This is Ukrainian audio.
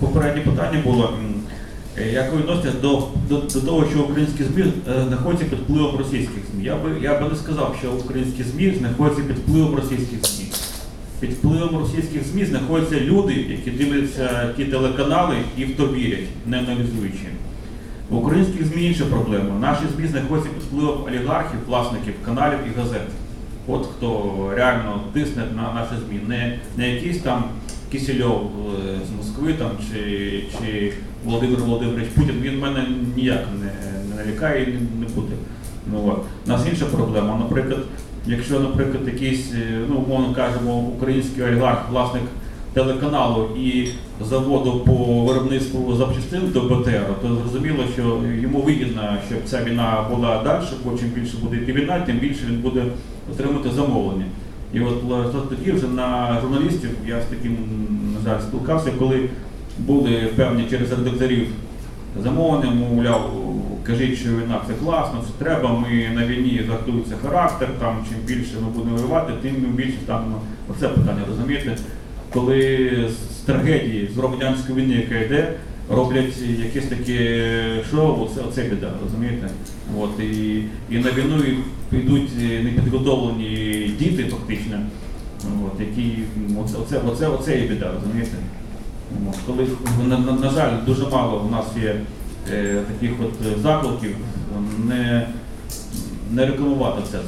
Попереднє питання було, е, як ви відноситесь до, до, до того, що українські ЗМІ е, знаходяться під впливом російських ЗМІ. Я би, я би не сказав, що українські ЗМІ знаходяться під впливом російських ЗМІ. Під впливом російських ЗМІ знаходяться люди, які дивляться ті телеканали і в то вірять, не аналізуючи. В українських ЗМІ інша проблема. Наші ЗМІ знаходяться під впливом олігархів, власників каналів і газет. От хто реально тисне на наші ЗМІ. Не, не якийсь там Кисельов е, з Москви там, чи, чи Володимир Володимирович Путін, він мене ніяк не, не налякає і не, не буде. Ну, от. У нас інша проблема. Наприклад, якщо, наприклад, якийсь, е, ну, умовно кажемо, український олігарх, власник телеканалу і заводу по виробництву запчастин до БТР, то зрозуміло, що йому вигідно, щоб ця війна була далі, бо чим більше буде йти війна, тим більше він буде отримати замовлення. І от тоді вже на журналістів я з таким, на жаль, спілкався, коли були певні через редакторів замовлення, мовляв, кажіть, що війна це класно, це треба, ми на війні гартується характер, там чим більше ми будемо воювати, тим більше там ну, оце питання, розумієте? Коли з трагедії, з громадянської війни, яка йде, роблять якесь таке шоу, оце, оце біда, розумієте? От, і, і на війну йдуть непідготовлені діти, фактично, от, які, оце, оце, оце, оце є біда, розумієте? От, Коли, на, на, на жаль, дуже мало у нас є е, таких от закликів не, не рекламувати це. от.